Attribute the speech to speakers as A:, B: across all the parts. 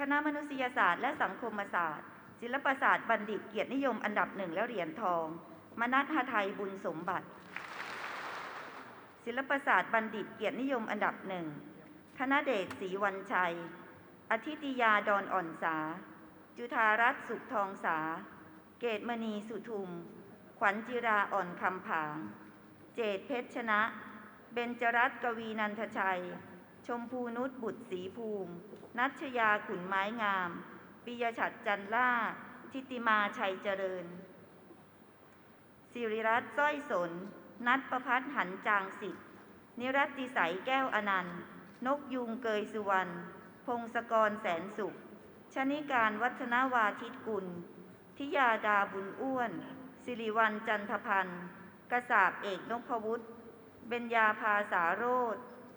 A: คณะมนุษยศาสตร์และสังคมศาสตร์ ศิลปศาสตร์บัณฑิตเกียรตินิยมอันดับหนึ่งและเหรียญทอง มนัทหไทยบุญสมบัติ ศิลปศาสตร์บัณฑิตเกียรตินิยมอันดับหนึ่งธนเดชศรีวันชัย อธิติยาดอนอ่อนสา จุธารัตน์สุขทองสา เกตมณีสุทุม ขวัญจิราอ่อนคำผาง เจตเพชรชนะ เบญจรัตน์กวีนันทชัย ชมพูนุชบุตรศรีภูมิ นัชยาขุนไม้งาม ปิยชัดจันล่า ทิติมาชัยเจริญ สิริรัตน์สร้อยสน นัทประพัฒหันจางสิทธินิรัตติใสยแก้วอนันต์ นกยุงเกยสุวรรณ พงศกรแสนสุข ชนิการวัฒนาวาทิตกุล ทิยาดาบุญอ้วน สิริวัลจันทพันธ์ กษาบเอกนพวุฒิ เบญญาภาสาโรธ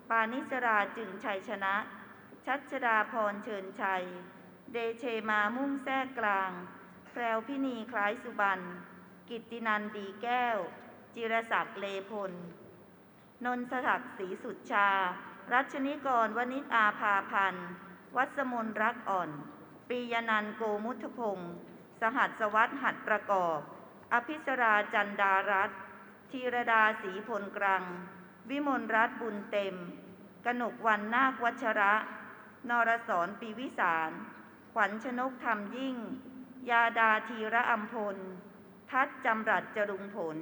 A: ปานิสราจึงชัยชนะ ชัชดาพรเชิญชัย เดเชมามุ่งแทรกลาง แพรวพินีคล้ายสุบรรณ กิตินันดีแก้ว จิรศักดิ์เลพล นนสถักดิ์ศรีสุดชา รัชนิกรวณิชอาภาพันธ์ วัสมนรักอ่อน ปียนันโกมุทพงศ์สหัสวัสดิ์หัดประกอบ อภิสราจันดารัตธีรดาศรีพลกรัง วิมลรัตน์บุญเต็ม กนกวันนาควัชระ นรสรปีวิสาร ขวัญชนกธรรมยิ่ง ยาดาธีระอัมพล ทัดจำรัดจรุงผล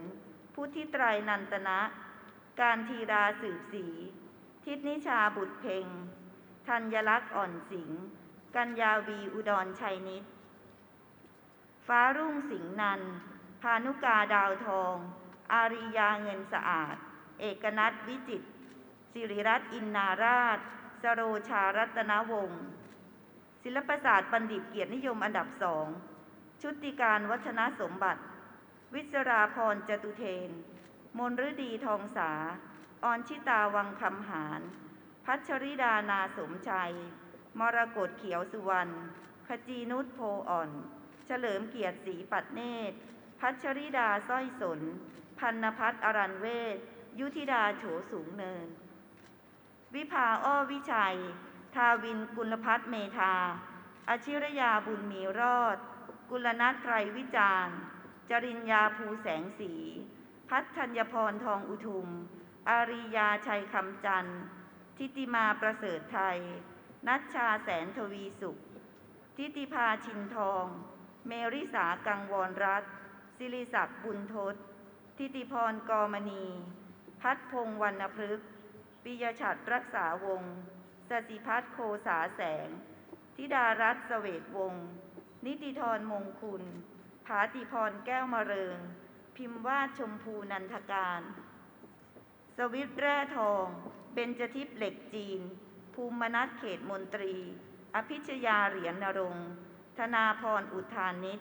A: พุทธิไตรนันตนะ การทีราสืบสี ทิศนิชาบุตรเพ็งธัญลักษณ์อ่อนสิงห์กัญญาวีอุดรชัยนิต ฟ้ารุ่งสิงห์นัน พานุกาดาวทอง อาริยาเงินสะอาด เอกนัทวิจิตสิริรัตน์อินนาราช สโรชารัตนวงศ์ศิลปศาสตร์บัณฑิตเกียรตินิยมอันดับสอง ชุติการวัฒนสมบัติ วิศราพรจตุเทน มนฤดีทองสา ออนชิตาวังคำหาร พัชริดานาสมชัย มรกตเขียวสุวรรณ ขจีนุชโพอ่อน เฉลิมเกียรติศรีปัตเนตร พัชริดาสร้อยสน พันนพัฒน์อรันเวศ ยุธิดาโฉสูงเนิน วิภาอ้อวิชัย ทาวินกุลพัฒเมธาอาชิรยาบุญมีรอด กุลนัทไตรวิจารณ์ จริญญาภูแสงสี พัฒธัญพรทองอุทุม อาริยาชัยคำจันทร์ ทิติมาประเสริฐไทย นัชชาแสนทวีสุข ทิติภาชินทอง เมริสากังวรรัตน์ศิริศักดิ์บุญทศทิติพรกอมณี พัฒพงวรรณพฤกษ์ปิยฉัตรรักษาวงศ์สสิพัฒน์โคสาแสง ธิดารัตน์เสวตวงศ์นิติธรมงคุณ ผาติพรแก้วมะเริง พิมพ์วาดชมพูนันทการ สวิตแร่ทอง เบญจทิพย์เหล็กจีน ภูมินัทเขตมนตรี อภิชยาเหรียญนรงธนาพรอุทานิช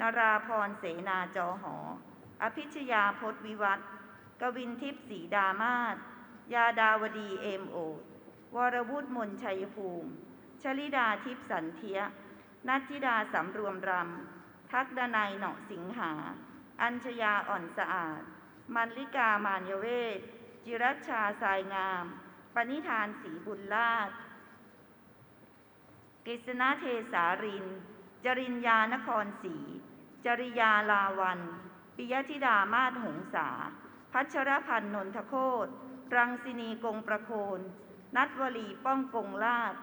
A: นราพรเสนาจอหอ อภิชยาพจน์วิวัฒน์ กวินทิพย์สีดามาศยาดาวดีเอมโอดวรวุฒิมนชัยภูมิ ชลิดาทิพย์สันเทีย นัทธิดาสำรวมรำ ทักดนัยเหนาะสิงหา อัญชยาอ่อนสะอาด มันลิกามานยเวศ จิรัชชาสายงาม ปณิธานศรีบุญลาศกฤษณเทสาริน จริญญานครศรี จริยาลาวัน ปิยธิดามาศหงษา พัชรพันธ์นนทโคตรังสินีกงประโคน นัทวลีป้องกงลาด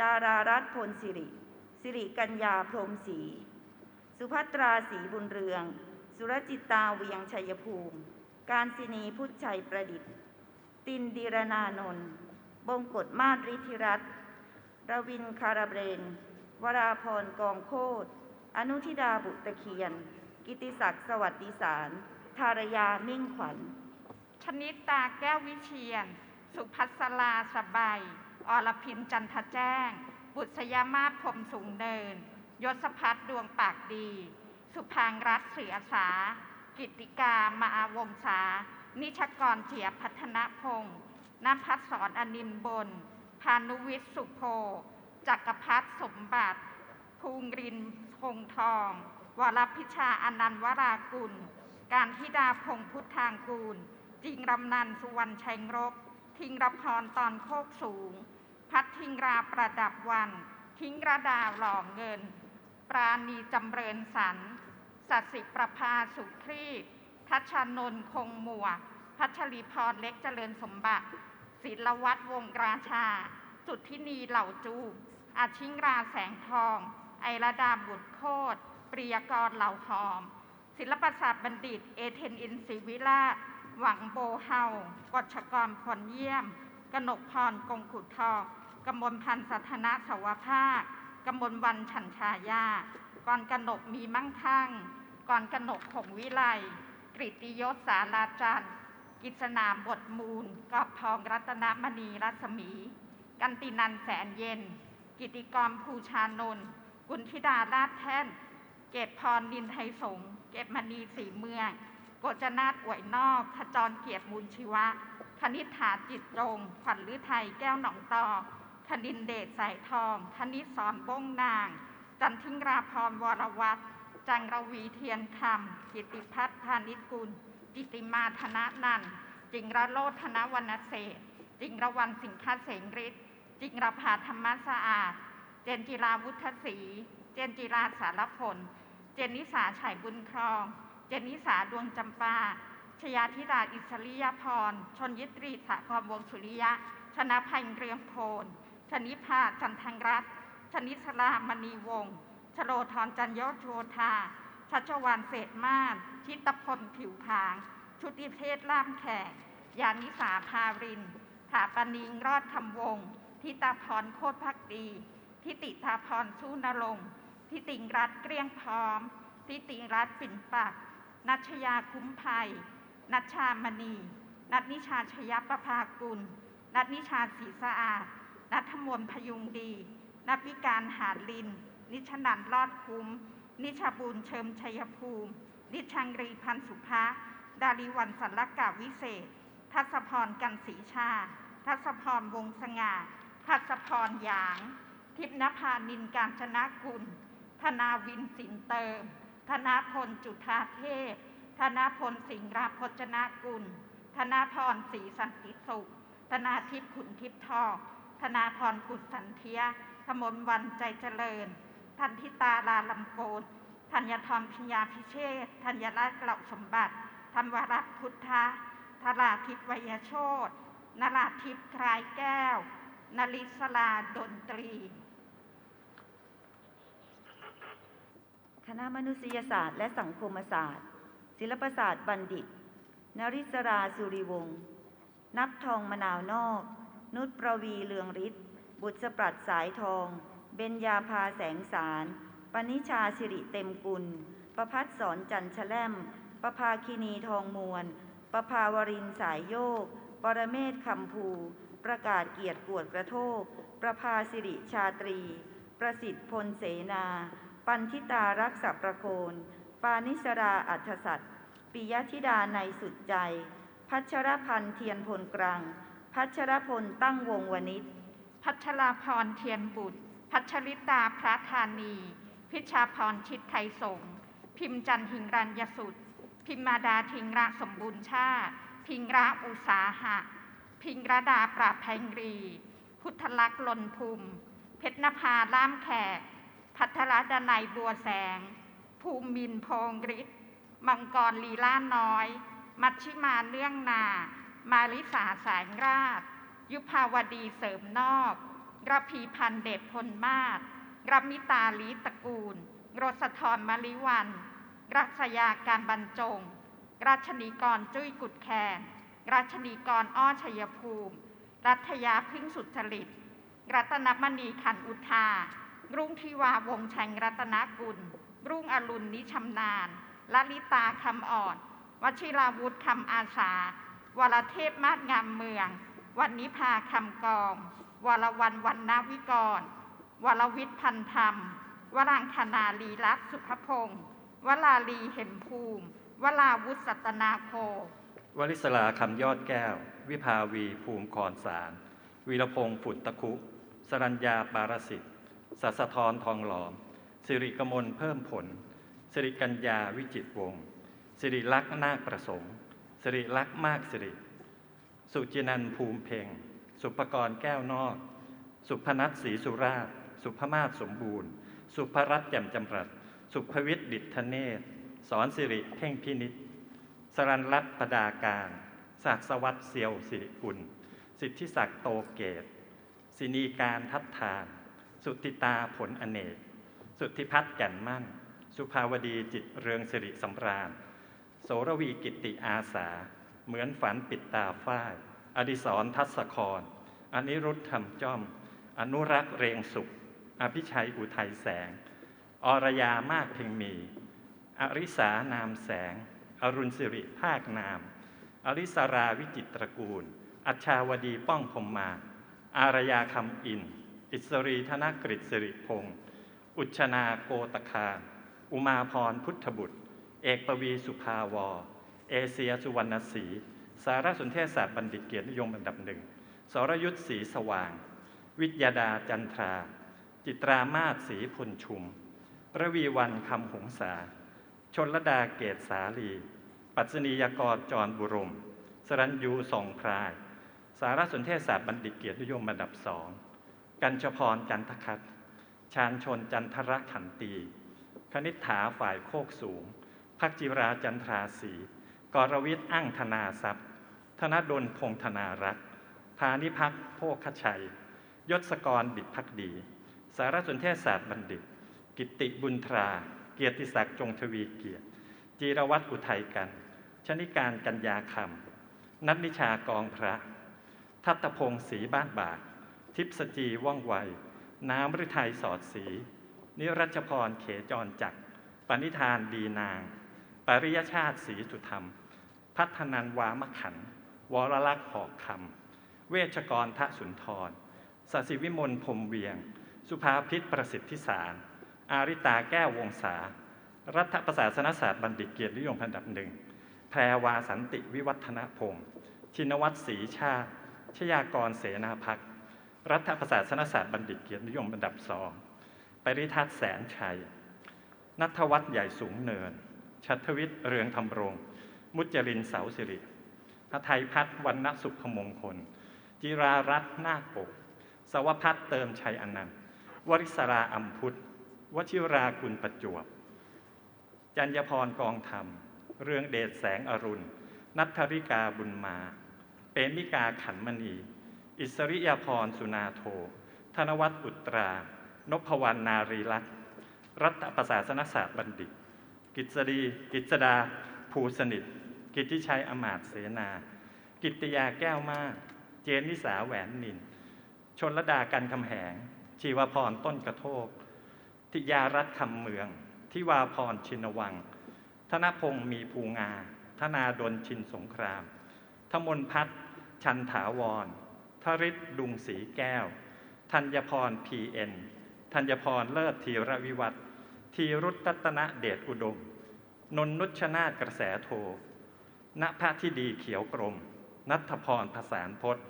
A: ดารารัตน์พลสิริ สิริกัญญาพรมศรี สุภัตราศรีบุญเรือง สุรจิตตาเวียงชัยภูมิ การศินีพุทธชัยประดิษฐ์ ตินดีรนานนท์บงกฎมาศฤทธิรัตรวินคาราเบรน วราพรกองโคตอนุทิดาบุตรเคียน กิติศักดิ์สวัสดิสาร ธารยามิ่งขวัญ
B: ชนิตาแก้ววิเชียน สุพัสลาสบายอรพินจันทแจ้ง บุษยามาศพรมสูงเนิน ยศพัฒดวงปากดี สุพางรัตเสือสา กิติกามาอาวงศานิชกรเฉียพัฒนพงศ์นภัสสรอนินบน พานุวิทย์สุโพจักรพัฒสมบัติ ภูงรินคงทอง วรพิชาอนันต์วรากุล การธิดาพงพุทธางกูลจิงรำนันสุวรรณชัยงรบ ทิงรพรตอนโคกสูง พัดทิงราประดับวัน ทิ้งระดาหล่อเงิน ปราณีจำเริญสรรสัตสิประภาสุครีทัชชนนคงมัว พัชรีพรเล็กเจริญสมบัติศิลวัตรวงราชา สุทธินีเหล่าจูอาชิงราแสงทอง ไอระดาบุตรโคตรปริยกรเหล่าหอม ศิลปศาสตร์บัณฑิต เอเทนอินศิวิราหวังโบเฮากฎชกรพรเยี่ยม กนกพรกงขุดทองกมลพันธ์สัทนาสวภาคกมลวันฉันชายา กรกนกมีมั่งคั่ง กรกนกขงวิไล กริตติยศสาราจันทร์กิษณาบทมูลกอบทองรัตนมณีรัศมี กันตินันแสนเย็น กิติกรภูชานนท์กุณธิดาลาดแท่น เกตพรนินไทยสงฆ์ เกตมณีสีเมือง โกจนาถอวยนอก ขจรเกียรติมูลชีวะ คณิษฐาจิตตรงขวัญฤทัยแก้วหนองตอคณินเดชสายทอง คณิสอนบ้งนาง จันทิงราพรวรวัตรจังรวีเทียนคำกิติพัฒน์พานิชกุลจิติมาธนนันจิงระโลธนวรรณเศษจิงระวันสิงคเสงฤทธิ์จิงระภาธรรมสะอาด เจนจิราวุฒศรี เจนจิราสารพล เจนนิสาฉายบุญครอง เจนนิสาดวงจำปา ชยาธิราอิสริยพร ชนยิตรีสาครวงศ์สุริยะ ชนะพันธ์เรียงโพนชนิภาจันทังรัตชนิสลามณีวงศ์ชโลธรจันยศโชธาชัชวานเศษมาศชิตพลผิวผาง ชุติเทศล่ามแขก ยานิสาพารินถาปนิงรอดคำวงศ์ทิตาพรโคตรพักดี ทิติธาพรสู้นรงค์ ทิติงรัตเกลี้ยงพร้อม ทิติงรัตปิ่นปัก นัชยาคุ้มภัย นัชชามณี นัทนิชาชยประภากุล นัทนิชาศรีสะอาด นัทมนพยุงดี นัทวิการหาดลิน นิชนันรอดคุ้ม นิชาบุญเชิมชัยภูมิ นิชังรีพันสุภาดาริวันสัลลกาวิเศษ ทัศพรกันศรีชา ทัศพรวงสง่าทัศพรหยาง ทิพนภานินการชนะกุล ธนาวินสินเติม ธนาพลจุธาเทพ ธนาพลสิงห์ราพจนากุล ธนาพรศรีสันติสุข ธนาทิพย์ขุนทิพย์ทอง ธนาพรกุศสันเทียธมนวันใจเจริญ ทันทิตาลาลำโกนธัญทรพิญญาพิเชษธัญรัตน์เกล่าสมบัติธรรมวรัตน์พุทธะธราทิพย์วยโชตนราทิพย์คลายแก้วนลิศลาดนตรี
A: ค ณะมนุษยศาสตร์และสังคมศาสตร์ ศิลปศาสตร์บัณฑิต นริศราสุริวงศ์นับทองมะนาวนอก นุชประวีเลืองฤทธิ์บุตรสปรัดสายทอง เบญญาภาแสงสารปณิชาสิริเต็มกุล ประพัฒสอนจันชะแลมประภาคินีทองมวล ประภาวรินสายโยก ปรเมศคำภู ประกาศเกียรติกวดกระโทก ประภาสิริชาตรี ประสิทธิ์พลเสนา ปันทิตารักษประโคน ปานิสราอัธสัตว์ปิยธิดาในสุดใจ พัชรพันธ์เทียนพลกลาง พัชรพลตั้งวงวนิช
B: พัชราพรเทียนบุตร พัชริตาพระธานี พิชาพรชิดไทยสงพิมจันหิงรัญยสุด พิมมาดาทิงระสมบูรณ์ชาติ พิงระอุสาหะ พิงระดาปราบแพงรี พุทธลักษณ์ลนภูมิ เพชรนภาล่ามแขก พัทรดนัยบัวแสง ภูมินทร์โพงฤทธิ์มังกรลีล่าน้อย มัชชิมาเนื่องนา มาริสาแสงราช ยุพาวดีเสริมนอกระพีพันเดชพลมาศรมิตาลีตระกูล รสธรมลิวัน รัชยาการบรรจงรัชนีกรจุ้ยกุดแคนรัชนีกรอ้อชัยภูมิ รัฐยาพึ่งสุจริต รัตนมณีขันอุทา รุ่งทิวาวงชัยรัตนกุล รุ่งอรุณนิชำนาญลลิตาคำอ่อนวชิราวุธคำอาสา วรเทพมาศงามเมือง วันนิพาคำกอง วรวันวันนาวิกร วรวิทย์พันธรรม วรังคณาลีลักษ์สุภพงศ์วลาลีเห็มภูมิ วลาวุฒิสัตนาโค
C: วลิศลาคำยอดแก้ว วิภาวีภูมิคอนสารวีรพงศ์ฝุ่นตะคุ สรัญญาปารสิทธิ สัสธรทองหลอม สิริกมลเพิ่มผล สิริกัญญาวิจิตวงศ์สิริลักษณ์นาคประสงค์สิริลักษณ์มากสิริ สุจินันภูมิเพ็งสุปกรแก้วนอก สุพนัทศรีสุราช สุภมาศสมบูรณ์ สุภรัตน์แจ่มจำรัด สุภวิทย์ดิษฐเนศสอนสิริเพ่งพินิษสรันรัตประดาการศักสวัสดเซียวสิริกุล สิทธิศักดิ์โตเกต สินีการทัดทาน สุติตาผลอเนก สุทธิพัฒน์แก่นมั่น สุภาวดีจิตเรืองสิริสำราญ โสรวีกิติอาสา เหมือนฝันปิดตาฝ้าย อดิศรทัศครอนิรุธธรรมจ้อม อนุรักษ์เรียงสุข อภิชัยอุทัยแสง อรยามากเพ็งมี อริสานามแสง อรุณสิริภาคนาม อริสราวิจิตรกูล อัชชาวดีป้องพรมมา อารยาคำอิน อิสรีธนกฤษสิริพงศ์อุชนาโกตคารอุมาพรพุทธบุตร เอกปวีสุภาวรเอเชียสุวรรณศรีสารสนเทศศาสตร์บัณฑิตเกียรตินิยมอันดับหนึ่งสรยุทธศรีสว่าง วิทยาดาจันทรา จิตรามาศศรีพลชุม ระวีวันคำหงษา ชนลดาเกตสาลี ปัจณียกรจรบุรม สรัญยูสองพราย สารสนเทศศาสตร์บัณฑิตเกียรตินิยมอันดับสอง กัญชพรจันทคัตชาญชนจันทรขันตี คณิษฐาฝ่ายโคกสูงพักจิราจันทราศีกรวิทย์อั้งธนาทรัพย์ ธนดลพงธนารักษ์พานิพักษ์โภคชัย ยศกรบิดพักดี สารสนเทศศาสตร์บัณฑิต กิตติบุญทรา เกียรติศักดิ์จงทวีเกียรติ จีรวัตรอุทัยกัน ชนิการกัญญาคำนัทนิชากองพระ ทัตพงศ์ศรีบ้านบาก ทิพสจีว่องไว น้ำฤทัยสอดสี นิรัชพรเขจรจักปณิธานดีนาง ปริยชาติศรีสุธรรม พัฒนันวามขัน วรลักษ์หอกคำ เวชกรทะสุนทรสศิวิมลพรมเวียง สุภาพิษประสิทธิสาร อาริตาแก้ววงศา รัฐประศาสนศาสตร์บัณฑิตเกียรตินิยมอันดับหนึ่ง แพรวาสันติวิวัฒนพงศ์ชินวัตรศรีชาติ ชยากรเสนาพักษ รัฐประศาสนศาสตร์บัณฑิตเกียรตินิยมอันดับสองปริทัศน์แสนชัย นัทวัฒน์ใหญ่สูงเนิน ชัทวิทย์เรืองธรรมรง มุจรินเสาสิริพระไทยพัฒน์วรรณสุขมงคล จิรารัตน์นาคปกสวพัฒน์เติมชัยอนันต์ วริศราอัมพุทธวชิรากุลประจวบ จัญญพรกองธรรม เรืองเดชแสงอรุณ นัทธริกาบุญมา เปมิกาขันมณี อิสริยาพรสุนาโท ธนวัฒน์อุตรา นพวรรณนารีรัตน์รัฐประศาสนศาสตร์บัณฑิต กิจดีกิจดา ภูสนิท กิติชัยอมาตเสนา กิติยาแก้วมาก เจนนิสาแหวนนิน ชนลดากันคำแหง ชีวพรต้นกระโทก ทิยารัตนคำเมือง ทิวาพรชินวัง ธนพงศ์มีภูงา ธนาดลชินสงคราม ธมนพัฒน์ชันถาวร ทริศดุงสีแก้ว ธัญพรพีเอ็นธัญพรเลิศธีรวิวัฒน์ธีรุตรัตนเดชอุดม นนนุชนาถกระแสโทณพระที่ดีเขียวกรม นัทพรผสานพจน์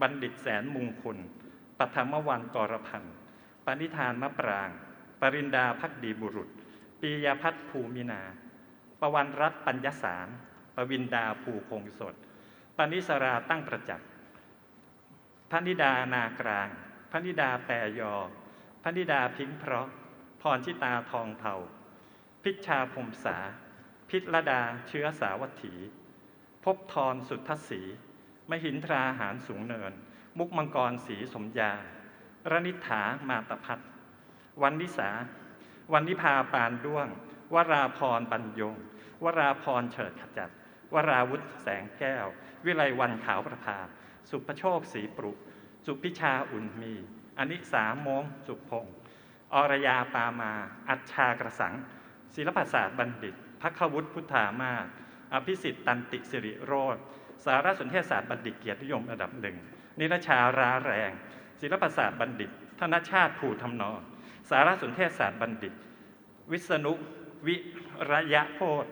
C: บัณฑิตแสนมุงคุณปฐมวันกรพันธ์ปณิธานมะปราง ปรินดาพักดีบุรุษ ปียพัฒน์ภูมินา ประวันรัตน์ปัญญสาร ปวินดาภูคงสด ปณิสราตั้งประจักษ์ พนิดานากลางพนิดาแปรยอพนิดาพิงเพราะ พรชิตาทองเผาพิชชาพรมษาพิรดาเชื้อสาวัตถี พบทรสุทธศีมหินทราหารสูงเนิน มุกมังกรศรีสมยารนิฐามาตพัฒวันนิสา วันนิพาปานด้วง วราพรบรรยง วราพรเฉิดขจัด วราวุธแสงแก้ว วิไลวันขาวประภา สุภโชคศรีปรุ สุพิชาอุ่นมีอนิสามงสุพงศ์อรยาปามา อัจฉากระสัง ศิลปศาสตร์บัณฑิตพักวุฒิพุทธามาศอภิสิทธิ์ตันติสิริโรธสารสนเทศศาสตร์บัณฑิตเกียรตินิยมระดับหนึ่ง นิรชาราแรง ศิลปศาสตร์บัณฑิต ธนชาติภูทำนอง สารสนเทศศาสตร์บัณฑิต วิษณุวิระยะโพธ